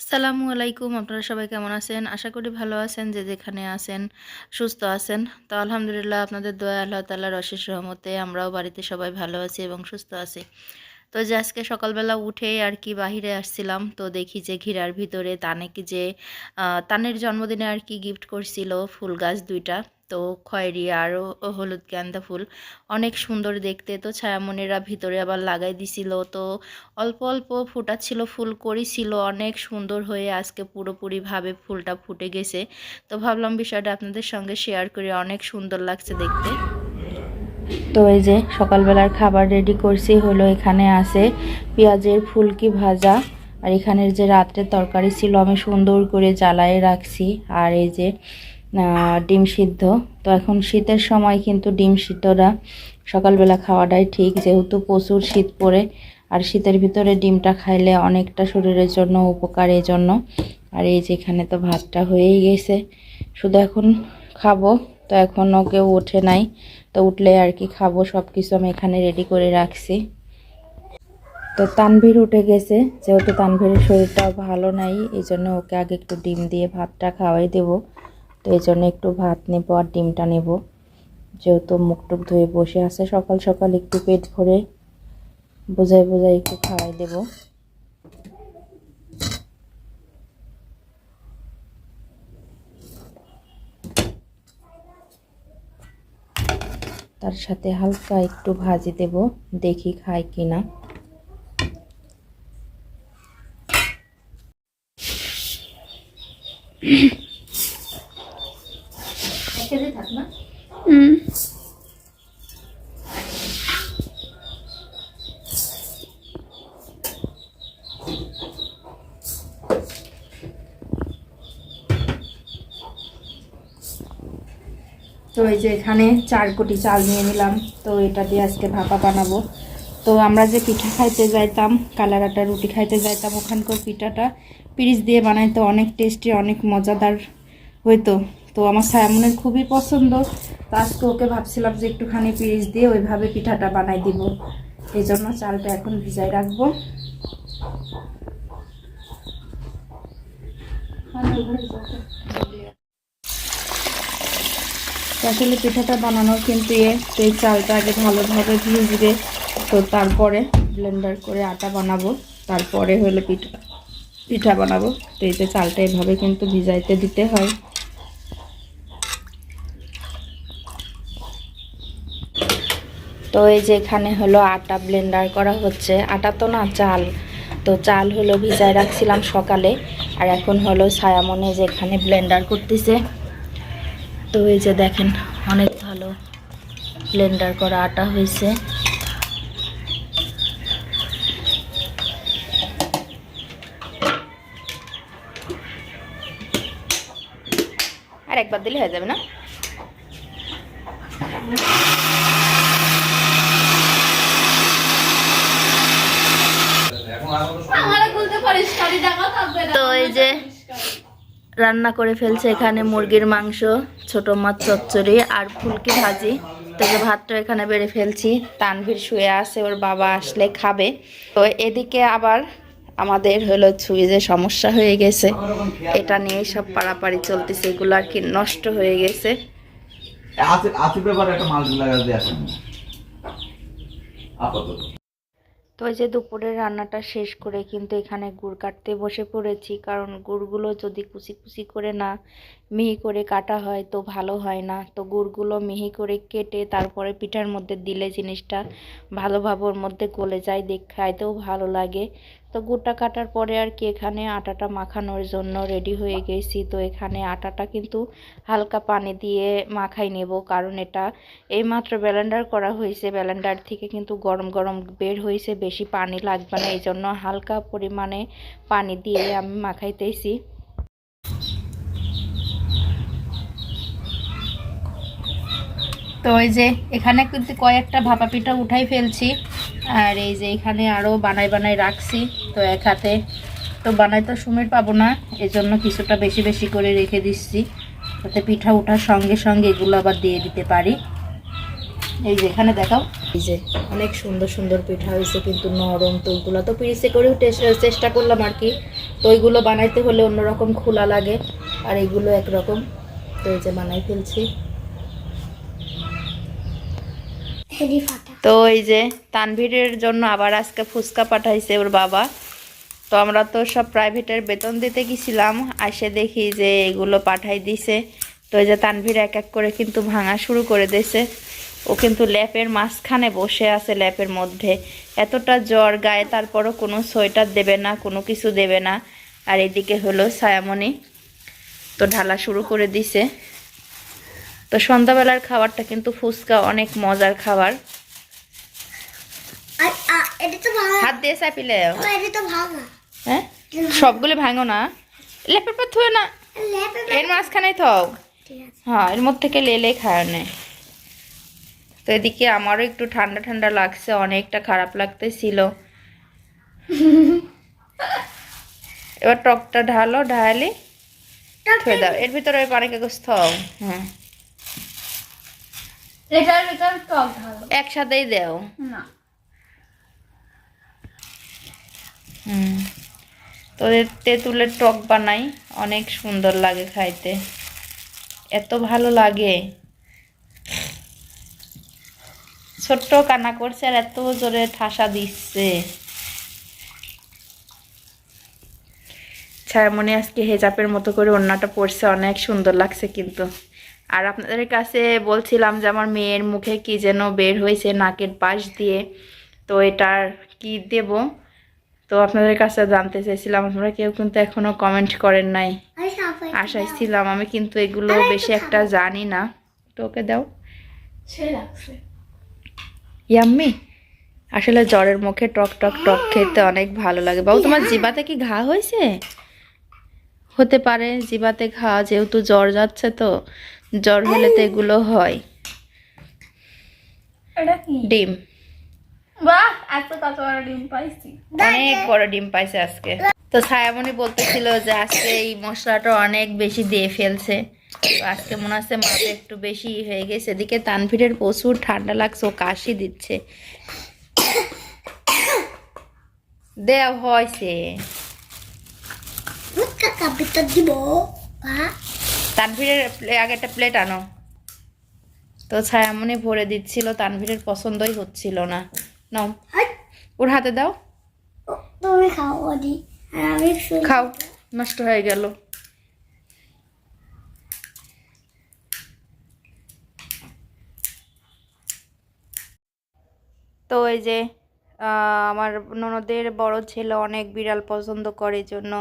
আসসালামু আলাইকুম, আপনারা সবাই কেমন আছেন? আশা করি ভালো আছেন, যে যেখানে আছেন, সুস্থ আছেন। তো আলহামদুলিল্লাহ, আপনাদের দোয়া আল্লাহ তাল্লাহর অশেষ রহমতে আমরাও বাড়িতে সবাই ভালো আছি এবং সুস্থ আছি। তো যে আজকে সকালবেলা উঠে আর কি বাহিরে আসছিলাম, তো দেখি যে ঘিরার ভিতরে তানেকে যে তানের জন্মদিনে আর কি গিফট করছিল ফুল গাছ দুইটা। তো খয়েরি আর হলুদ গ্যান্দা ফুল। অনেক সুন্দর দেখতে। তো ছায়ামণিরা ভিতরে আবার লাগাই দিছিল। তো অল্প অল্প ফুটাচ্ছিল, ফুল করেছিল। অনেক সুন্দর হয়ে আজকে পুরোপুরিভাবে ফুলটা ফুটে গেছে। তো ভাবলাম বিষয়টা আপনাদের সঙ্গে শেয়ার করে। অনেক সুন্দর লাগছে দেখতে। তো এই যে সকালবেলার খাবার রেডি করছি। হলো এখানে আছে পেঁয়াজের ফুলকি ভাজা। আর এখানের যে রাত্রের তরকারি ছিল, আমি সুন্দর করে জ্বালায়ে রাখছি। আর এই যে ডিম সিদ্ধ। তো এখন শীতের সময় কিন্তু ডিম সিদ্ধটা সকালবেলা খাওয়াটাই ঠিক, যেহেতু প্রচুর শীত পড়ে। আর শীতের ভিতরে ডিমটা খাইলে অনেকটা শরীরের জন্য উপকার এই জন্য। আর এই যে এখানে তো ভাতটা হয়েই গেছে, শুধু এখন খাব। তো এখনও কেউ ওঠে নাই, তো উঠলে আর কি খাব সব কিছু আমি এখানে রেডি করে রাখছি। তো তানভীর উঠে গেছে, যেহেতু তানভীরের শরীরটাও ভালো নাই, এই জন্য ওকে আগে একটু ডিম দিয়ে ভাতটা খাওয়াই দেব। তো এই জন্য একটু ভাত নেব আর ডিমটা নেব। যেহেতু মুখ টুক ধুয়ে বসে আছে, সকাল সকাল একটু পেট ভরে বোঝাই বোঝাই একটু খাওয়াই দেব। তার সাথে হালকা একটু ভাজি দেব, দেখি খায় কিনা। থাক না তো এই যে এখানে চার কোটি চাল নিয়ে নিলাম, তো এটা দিয়ে আজকে ভাপা বানাবো। তো আমরা যে পিঠা খাইতে যাইতাম কালারাটা রুটি খাইতে যাইতাম, ওখানকার পিঠাটা পিরিচ দিয়ে বানাইতো, অনেক টেস্টি অনেক মজাদার হইতো। তো আমার সায়ামনের খুবই পছন্দ, তো আজকে ওকে ভাবছিলাম যে একটুখানি পিরিচ দিয়ে ওইভাবে পিঠাটা বানাই দিব। এই জন্য চালটা এখন ভিজাই রাখব। আসলে পিঠাটা বানানোর কিন্তু এ এই চালটা আগে ভালোভাবে ভিজবে, তো তারপরে ব্লেন্ডার করে আটা বানাবো, তারপরে হলো পিঠা পিঠা বানাবো, তো যে চালটা এভাবে কিন্তু ভিজাইতে দিতে হয়। তো এই যে এখানে হলো আটা ব্লেন্ডার করা হচ্ছে, আটা তো না চাল, তো চাল হলো ভিজায় রাখছিলাম সকালে, আর এখন হলো ছায়ামনে যে এখানে ব্লেন্ডার করতেছে। তো এই যে দেখেন, অনেক ভালো ব্লেন্ডার করা আটা হয়েছে। আর একবার দিলে হয়ে যাবে না তো এই যে রান্না করে ফেলছে এখানে মুরগির মাংস, ছোট মাছ, চচ্চড়ি আর ফুলকি ভাজি। যে ভাতটা এখানে বেড়ে ফেলছি, তানভীর শুয়ে আছে, ওর বাবা আসলে খাবে। তো এদিকে আবার আমাদের হলো সুইজে সমস্যা হয়ে গেছে। এটা নিয়ে সব পাড়াপাড়ি চলতেছে, এগুলো আর কি নষ্ট হয়ে গেছে। আপাতত। তো এই যে দুপুরের রান্নাটা শেষ করে কিন্তু এখানে গুড় কাটতে বসে পড়েছি। কারণ গুড়গুলো যদি কুচি কুচি করে না মিহি করে কাটা হয় তো ভালো হয় না। তো গুড়গুলো মিহি করে কেটে তারপরে পিঠার মধ্যে দিলে জিনিসটা ভালোভাবে ওর মধ্যে গলে যায়, দেখ, খাইতেও ভালো লাগে। তো গুড়টা কাটার পরে আর কি, এখানে আটাটা মাখানোর জন্য রেডি হয়ে গেছি। তো এখানে আটাটা কিন্তু হালকা পানি দিয়ে মাখাই নেব, কারণ এটা এইমাত্র ব্লেন্ডার করা হয়েছে। ব্লেন্ডার থেকে কিন্তু গরম গরম বের হয়েছে, বেশি পানি লাগবে না। এই জন্য হালকা পরিমাণে পানি দিয়ে আমি মাখাইতেছি। তো এই যে এখানে কিন্তু কয়েকটা ভাপা পিঠা উঠাই ফেলছি। আর এই যে এখানে আরও বানাই বানাই রাখছি। তো এক হাতে তো বানাই তো সময় পাবো না এই জন্য কিছুটা বেশি বেশি করে রেখে দিচ্ছি। যাতে পিঠা ওঠার সঙ্গে সঙ্গে এগুলো আবার দিয়ে দিতে পারি। এই যে এখানে দেখাও। এই যে অনেক সুন্দর সুন্দর পিঠা হয়েছে, কিন্তু নরম তো ওইগুলো তো পিরিচে করেও চেষ্টা করলাম আর কি। তো ওইগুলো বানাইতে হলে অন্যরকম খোলা লাগে, আর এইগুলো একরকম। তো এই যে বানাই ফেলছি হেডি ফাটা তো এই যে তানভীরের জন্য আবার আজকে ফুচকা পাঠাইছে ওর বাবা। তো আমরা তো সব প্রাইভেটের বেতন দিতে গেছিলাম আসে দেখি যে এগুলো পাঠাই দিছে। তো এই যে তানভীর এক এক করে কিন্তু ভাঙা শুরু করে দিয়েছে। ও কিন্তু ল্যাপের মাঝখানে বসে আছে ল্যাপের মধ্যে। এতটা জ্বর গায়ে, তারপরও কোনো সোয়েটার দেবে না, কোনো কিছু দেবে না। আর এদিকে হলো ছায়ামণি। তো ঢালা শুরু করে দিছে। তো সন্ধ্যাবেলার খাবারটা কিন্তু ফুচকা অনেক মজার খাবার। হাত দিয়ে চাপিলে। হ্যাঁ? সবগুলো ভাঙো না। লেপের পর থুয়ে না এর মাঝখানেই থাও। হ্যাঁ এর মধ্যে থেকে লেলে খায় নেয় তো এদিকে আমারও একটু ঠান্ডা ঠান্ডা লাগছে অনেকটা খারাপ লাগতেছিল। এবার টকটা ঢালো ঢালে থুয়ে দাও। এর ভিতরে ওই পানি কাগজ থাও হ্যাঁ। এটার ভিতর টক ঢালো। একসাথেই দেও। না। হুম। তো এর তেঁতুলের টক বানাই অনেক সুন্দর লাগে খাইতে। এত ভালো লাগে। ছোট্ট কান্না করছে আর এত জোরে ঠাসা দিচ্ছে। ছায়ামণি আজকে হেজাপের মতো করে ওড়নাটা পরছে অনেক সুন্দর লাগছে কিন্তু। আর আপনাদের কাছে বলছিলাম যে আমার মেয়ের মুখে কি যেন বের হয়েছে নাকের পাশ দিয়ে। তো এটার কি দেব? তো আপনাদের কাছে জানতে চাইছিলাম আপনারা কেউ কিন্তু এখনও কমেন্ট করেন নাই। আশায় ছিলাম আমি কিন্তু এগুলো বেশি একটা জানি না। তো ওকে দাও। ইয়াম্মি আসলে জ্বরের মুখে টক টক টক খেতে অনেক ভালো লাগে। বাবু তোমার জিবাতে কি ঘা হয়েছে? হতে পারে জিবাতে ঘা যেহেতু জ্বর যাচ্ছে তো। জ্বর হলে তো এগুলো হয়। ডিম। বাহ এত কত বড় ডিম পাইছি। অনেক বড় ডিম পাইছে আজকে। তো ছায়ামণি বলতেছিল যে আজকে এই মশলাটা অনেক বেশি দিয়ে ফেলছে। আজকে মনে হচ্ছে মাছে একটু বেশি হয়ে গেছে। এদিকে তানভীরের প্রচুর ঠান্ডা লাগছে ও কাশি দিচ্ছে। দেওয়া হয়েছে। দিব হ্যাঁ তানভীরের আগে একটা প্লেট আনো। তো ছায়ামণি ভরে দিচ্ছিল তানভীরের পছন্দই হচ্ছিল না। নাও ওর হাতে দাও। তুমি খাও খাও নষ্ট হয়ে গেল। তো এই যে আহ, আমার ননদের বড় ছেলে অনেক বিড়াল পছন্দ করে জন্য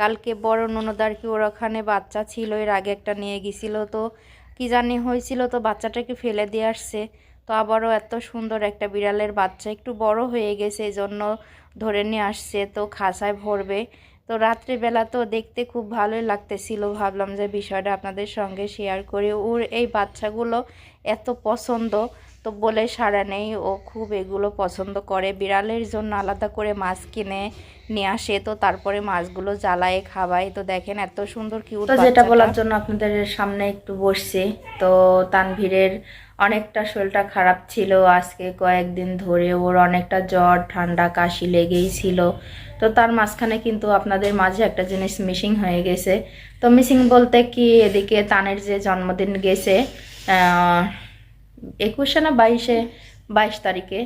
কালকে বড় ননদ আর কি ওর ওখানে বাচ্চা ছিল, এর আগে একটা নিয়ে গেছিল তো, কি জানি হয়েছিল তো বাচ্চাটাকে ফেলে দিয়ে আসছে। তো আবারও এত সুন্দর একটা বিড়ালের বাচ্চা, একটু বড় হয়ে গেছে এই জন্য ধরে নিয়ে আসছে, তো খাসায় ভরবে। তো রাত্রিবেলা তো দেখতে খুব ভালোই লাগতেছিল, ভাবলাম যে বিষয়টা আপনাদের সঙ্গে শেয়ার করি। ওর এই বাচ্চাগুলো এত পছন্দ তো বলে সারা নেই। ও খুব এগুলো পছন্দ করে। বিড়ালের জন্য আলাদা করে মাছ কিনে নিয়ে আসে। তো তারপরে মাছগুলো জ্বালায় খাওয়ায়। তো দেখেন এত সুন্দর কিউট তো যেটা বলার জন্য আপনাদের সামনে একটু বসছি। তো তানভীরের অনেকটা শরীরটা খারাপ ছিল। আজকে কয়েকদিন ধরে ওর অনেকটা জ্বর ঠান্ডা কাশি লেগেই ছিল। তো তার মাঝখানে কিন্তু আপনাদের মাঝে একটা জিনিস মিসিং হয়ে গেছে। তো মিসিং বলতে কি? এদিকে তানের যে জন্মদিন গেছে একুশে না বাইশে? বাইশ তারিখে।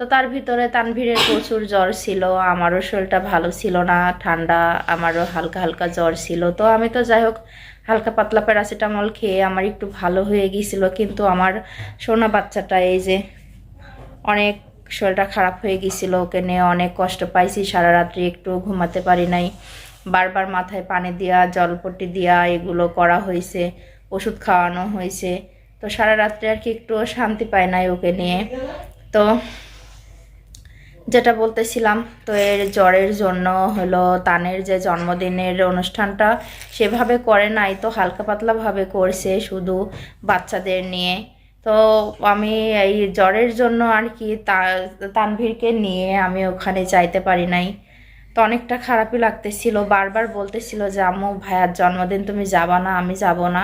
তো তার ভিতরে তানভীরের প্রচুর জ্বর ছিল, আমারও শরীরটা ভালো ছিল না, ঠান্ডা, আমারও হালকা হালকা জ্বর ছিল। তো আমি তো যাই হোক, হালকা পাতলা প্যারাসিটামল খেয়ে আমার একটু ভালো হয়ে গিয়েছিল, কিন্তু আমার সোনা বাচ্চাটা এই যে অনেক শরীরটা খারাপ হয়ে গিয়েছিল, ওকে নিয়ে অনেক কষ্ট পাইছি, সারা রাত্রি একটু ঘুমাতে পারি নাই। বারবার মাথায় পানি দেওয়া জলপট্টি দেওয়া এগুলো করা হয়েছে, ওষুধ খাওয়ানো হয়েছে। তো সারা রাত্রে আর কি একটু শান্তি পায় নাই ওকে নিয়ে। তো যেটা বলতেছিলাম, তো এর জ্বরের জন্য হলো তানের যে জন্মদিনের অনুষ্ঠানটা সেভাবে করে নাই, তো হালকা পাতলাভাবে করছে শুধু বাচ্চাদের নিয়ে। তো আমি এই জ্বরের জন্য আর কি তানভীরকে নিয়ে আমি ওখানে যাইতে পারি নাই। তো অনেকটা খারাপই লাগতেছিল, বারবার বলতেছিল যে, আম্মু, ভাইয়ার জন্মদিন তুমি যাবা না, আমি যাব না।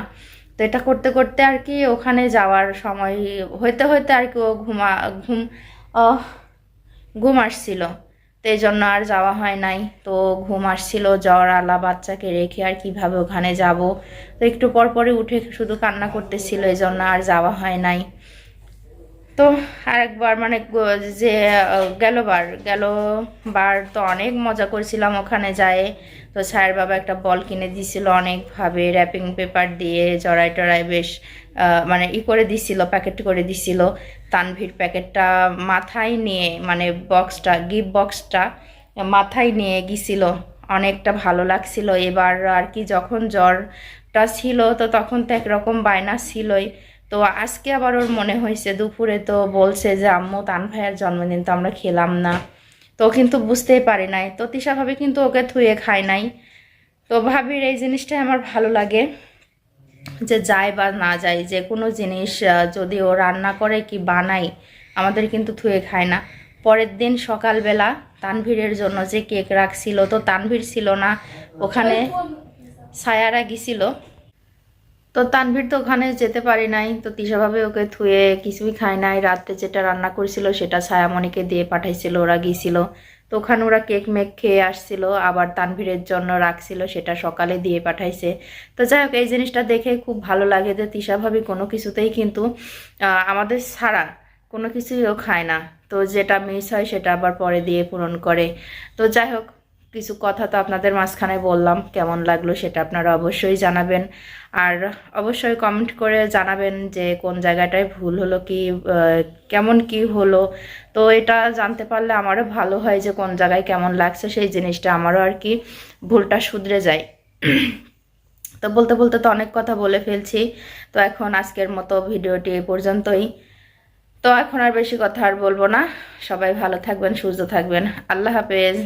তো এটা করতে করতে আর কি ওখানে যাওয়ার সময় হইতে হইতে আর কি ও ঘুমা, ঘুম ঘুম আসছিল। তো এই জন্য আর যাওয়া হয় নাই। তো ঘুম আসছিল, জ্বর, আলা, বাচ্চাকে রেখে আর কীভাবে ওখানে যাব। তো একটু পর পরে উঠে শুধু কান্না করতেছিল, এই জন্য আর যাওয়া হয় নাই। তো আরেকবার মানে যে, গেলবার গেলবার তো অনেক মজা করছিলাম ওখানে যায়। তো ছায়ের বাবা একটা বল কিনে দিছিল অনেকভাবে র্যাপিং পেপার দিয়ে জড়াই টড়াই বেশ মানে ই করে দিছিল প্যাকেট করে দিছিল। তানভীর প্যাকেটটা মাথায় নিয়ে মানে বক্সটা গিফট বক্সটা মাথায় নিয়ে গিয়েছিল। অনেকটা ভালো লাগছিল। এবার আর কি যখন জ্বরটা ছিল, তো তখন তো একরকম বায়না ছিলই। তো আজকে আবার ওর মনে হয়েছে দুপুরে তো বলছে যে আম্মু তান ভাইয়ের জন্মদিন তো আমরা খেলাম না। তো কিন্তু বুঝতেই পারি নাই। তো তিশা ভাবি কিন্তু ওকে থুয়ে খায় নাই। তো ভাবির এই জিনিসটাই আমার ভালো লাগে যে যায় বা না যায় যে কোনো জিনিস যদি ও রান্না করে কি বানায় আমাদের কিন্তু থুয়ে খায় না। পরের দিন সকালবেলা তানভীরের জন্য যে কেক রাখছিল তো তানভীর ছিল না। ওখানে ছায়ারা গেছিল তো তানভীর তো ওখানে যেতে পারি নাই, তো তিসাভাবে ওকে থুয়ে কিছুই খায় নাই। রাত্রে যেটা রান্না করেছিল সেটা ছায়ামণিকে দিয়ে পাঠাইছিল, ওরা গিয়েছিল। তো ওখানে ওরা কেক মেক খেয়ে আসছিল, আবার তানভীরের জন্য রাখছিল, সেটা সকালে দিয়ে পাঠাইছে। তো যাই হোক, এই জিনিসটা দেখে খুব ভালো লাগে যে তিসাভাবি কোনো কিছুতেই কিন্তু আমাদের ছাড়া কোনো কিছুই ও খায় না। তো যেটা মিস হয় সেটা আবার পরে দিয়ে পূরণ করে। তো যাই হোক কিছু কথা তো আপনাদের মাঝখানে বললাম, কেমন লাগল সেটা আপনারা অবশ্যই জানাবেন। আর অবশ্যই কমেন্ট করে জানাবেন যে কোন জায়গাটায় ভুল হলো কি কেমন কি হলো। তো এটা জানতে পারলে আমারও ভালো হয় যে কোন জায়গায় কেমন লাগছে সেই জিনিসটা আমারও আর কি ভুলটা শুধরে যায়। তো বলতে বলতে তো অনেক কথা বলে ফেলছি, তো এখন আজকের মতো ভিডিওটি এই পর্যন্তই। তো এখন আর বেশি কথা আর বলব না, সবাই ভালো থাকবেন, সুস্থ থাকবেন, আল্লাহ হাফেজ।